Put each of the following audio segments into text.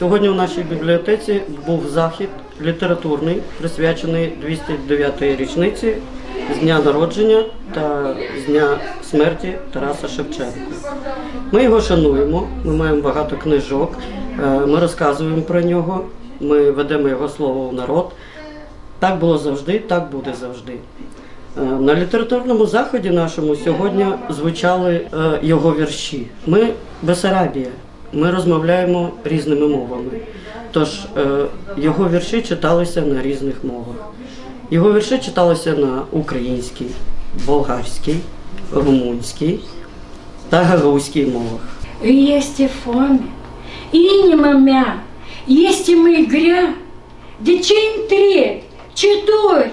Сьогодні в нашій бібліотеці був захід літературний, присвячений 209-ї річниці з дня народження та з дня смерті Тараса Шевченка. Ми його шануємо, ми маємо багато книжок, е, ми розказуємо про нього, ми ведемо його слово в народ. Так було завжди, так буде завжди. Е, На літературному заході нашому сьогодні звучали е, його вірші. Ми Бесарабія, ми розмовляємо різними мовами. Тож е, його вірші читалися на різних мовах. Його вірші читалися на українській, болгарській, румунській та гагаузькій мовах. Есть и фоме, и не мамя, есть и мы гря, де чин тре, чедор,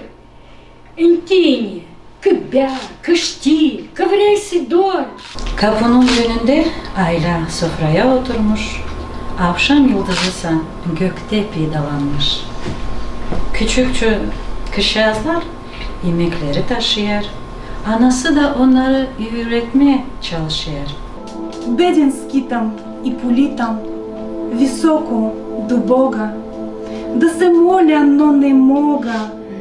интини, кыбя, кышти, ковыряйся дор. Kapının önünde Ayla sofraya oturmuş. Akşam yıldızısa gökte pidalanmış. Küçükçü kışyazlar yemekleri taşıyor. Anası da onları öğretmeye çalışıyor. беден скитам и политам, високо до Бога. Да се моля, но не мога,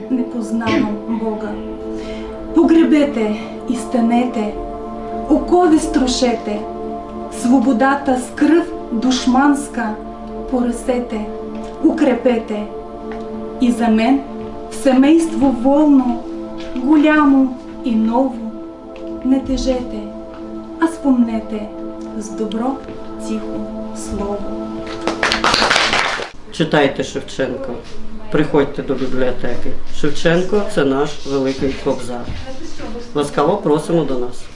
не познавам Бога. Погребете и станете, окови струшете, свободата с кръв душманска поръсете, укрепете. И за мен семейство волно, голямо и ново, не тежете, а спомнете з добро тихо слово. Читайте Шевченка, приходьте до бібліотеки. Шевченко це наш великий кобзар. Ласкаво просимо до нас.